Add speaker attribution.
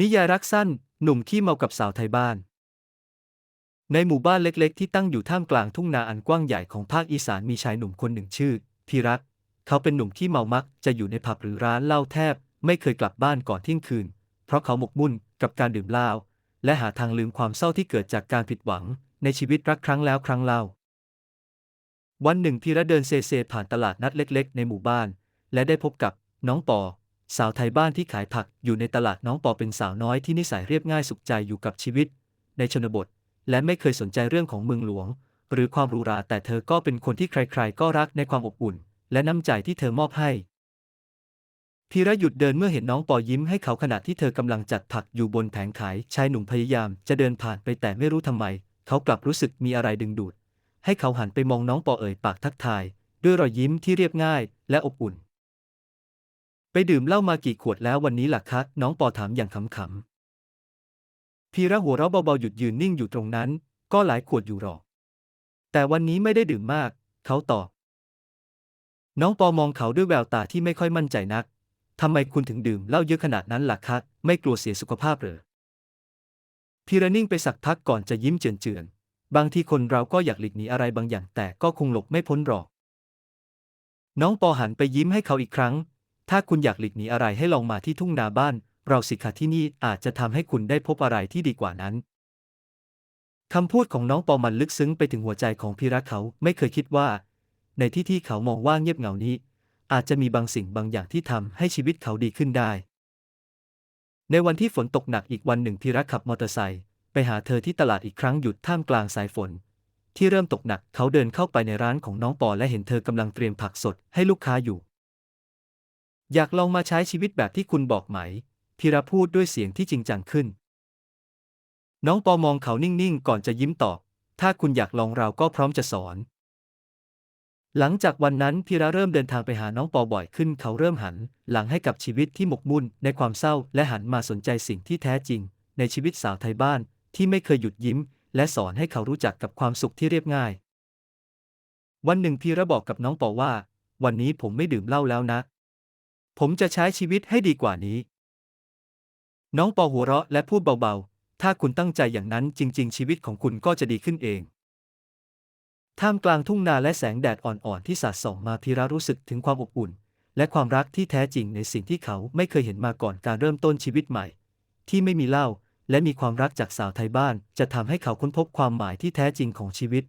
Speaker 1: นิยายรักสั้น หนุ่มขี้เมากับสาวไทยบ้าน ในหมู่บ้านเล็กๆ ที่ตั้งอยู่ท่ามกลางทุ่งนาอันกว้างใหญ่ของภาคอีสานมีชายหนุ่มคนหนึ่งชื่อพีรักเขาเป็นหนุ่มที่เมามักจะอยู่ในผับหรือร้านเหล้าแทบ ไม่เคยกลับบ้านก่อนเที่ยงคืน เพราะเขาหมกมุ่นกับการดื่มเหล้าและหาทางลืมความเศร้าที่เกิดจากการผิดหวัง ในชีวิตรักครั้งแล้วครั้งเล่า วันหนึ่งพีระเดินเซเซผ่านตลาดนัดเล็ก ๆ ในหมู่บ้าน และได้พบกับน้องปอ สาวไทยบ้านที่ขายผักอยู่ในตลาดน้องปอเป็นสาวน้อยที่นิสัยเรียบง่ายสุขใจอยู่กับชีวิต ในชนบท และไม่เคยสนใจเรื่องของเมืองหลวง หรือความหรูหราแต่เธอก็เป็นคนที่ใครๆ ก็รักในความอบอุ่น และน้ำใจที่เธอมอบให้พีระหยุดเดินเมื่อเห็นน้องปอยิ้มให้เขาขณะที่เธอกำลังจัดผักอยู่บนแผงขายชายหนุ่มพยายามจะเดินผ่านไปแต่ไม่รู้ทำไม เขากลับรู้สึกมีอะไรดึงดูด ให้เขาหันไปมองน้องปอเอ่ยปากทักทาย ด้วยรอยยิ้มที่เรียบง่ายและอบอุ่น ไปดื่มเหล้ามากี่ขวดแล้ววันนี้ล่ะคะ น้องปอถามอย่างขำๆพีระหัวเราะเบาๆหยุดยืนนิ่งอยู่ตรงนั้น ก็หลายขวดอยู่หรอก แต่วันนี้ไม่ได้ดื่มมาก เขาตอบ น้องปอมองเขาด้วยแววตาที่ไม่ค่อยมั่นใจนัก ทำไมคุณถึงดื่มเหล้าเยอะขนาดนั้นล่ะคะ ไม่กลัวเสียสุขภาพเหรอพีระนิ่งไปสักพักก่อนจะยิ้มเจือนๆ บางทีคนเราก็อยากหลีกหนีอะไรบางอย่างแต่ก็คงหลบไม่พ้นหรอก น้องปอหันไปยิ้มให้เขาอีกครั้ง ถ้าคุณอยากหลีกหนีอะไรให้ลองมาที่ทุ่งนาบ้าน เราสิคะที่นี่อาจจะทำให้คุณได้พบอะไรที่ดีกว่านั้นคำพูดของน้องปอมันลึกซึ้งไปถึงหัวใจของพีระเขาไม่เคยคิดว่า ในที่ที่เขามองว่าเงียบเหงานี้ อาจจะมีบางสิ่งบางอย่างที่ทำให้ชีวิตเขาดีขึ้นได้ ในวันที่ฝนตกหนักอีกวันหนึ่งพีระขับมอเตอร์ไซค์ไปหาเธอที่ตลาดอีกครั้งหยุดท่ามกลางสายฝน ที่เริ่มตกหนักเขาเดินเข้าไปในร้านของน้องปอและเห็นเธอกำลังเตรียมผักสดให้ลูกค้าอยู่ อยากลองมาใช้ชีวิตแบบที่คุณบอกไหมพีระพูดด้วยเสียงที่จริงจังขึ้น น้องปอมองเขานิ่งๆ ก่อนจะยิ้มตอบ ถ้าคุณอยากลองเราก็พร้อมจะสอน หลังจากวันนั้นพีระเริ่มเดินทางไปหาน้องปอบ่อยขึ้น เขาเริ่มหัน หลังให้กับชีวิตที่หมกมุ่นในความเศร้า และหันมาสนใจสิ่งที่แท้จริง ในชีวิตสาวไทยบ้านที่ไม่เคยหยุดยิ้ม และสอนให้เขารู้จักกับความสุขที่เรียบง่าย วันหนึ่งพีระบอกกับน้องปอว่า วันนี้ผมไม่ดื่มเหล้าแล้วนะ ผมจะใช้ชีวิตให้ดีกว่านี้ น้องปอหัวเราะและพูดเบาๆ ถ้าคุณตั้งใจอย่างนั้นจริง ๆ ชีวิตของคุณก็จะดีขึ้นเอง ท่ามกลางทุ่งนาและแสงแดดอ่อนๆ ที่สาดส่องมาพีระรู้สึกถึงความอบอุ่น และความรักที่แท้จริงในสิ่งที่เขาไม่เคยเห็นมาก่อนการเริ่มต้นชีวิตใหม่ ที่ไม่มีเหล้าและมีความรักจากสาวไทยบ้าน จะทำให้เขาค้นพบความหมายที่แท้จริงของชีวิต